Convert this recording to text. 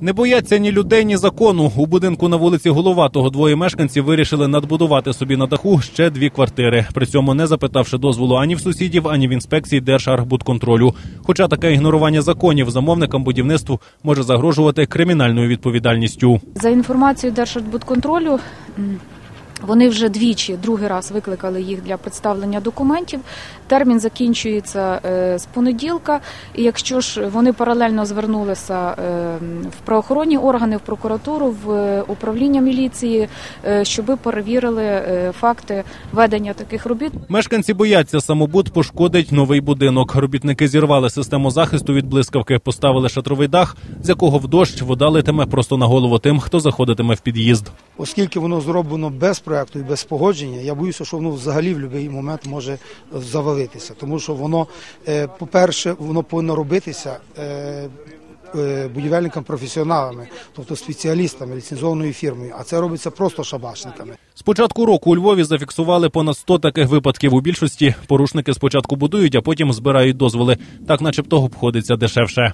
Не бояться ні людей, ні закону. У будинку на вулиці Головатого двоє мешканців вирішили надбудувати собі на даху ще дві квартири. При цьому не запитавши дозволу ані в сусідів, ані в інспекції Держархбудконтролю. Хоча таке ігнорування законів замовникам будівництву може загрожувати кримінальною відповідальністю. За інформацією Держбудконтролю, м, вони вже двічі, другий раз викликали їх для представлення документів. Термін закінчується е, з понеділка. І якщо ж вони паралельно звернулися е, в правоохоронні органи, в прокуратуру, в е, управління міліції, щоби перевірили факти ведення таких робіт. Мешканці бояться, самобут пошкодить новий будинок. Робітники зірвали систему захисту від блискавки, поставили шатровий дах, з якого в дощ вода литиме просто на голову тим, хто заходитиме в під'їзд. Оскільки воно зроблено без проекту і без погодження, я боюся, що воно взагалі в будь-який момент може завалитися. Тому що воно, е, по-перше, воно повинно робитися. е, е, Будівельникам професіоналами, тобто спеціалістами, ліцензованою фірмою, а це робиться просто шабашниками. З початку року у Львові зафіксували понад 100 таких випадків. У більшості порушники спочатку будують, а потім збирають дозволи. Так, начебто, обходиться дешевше.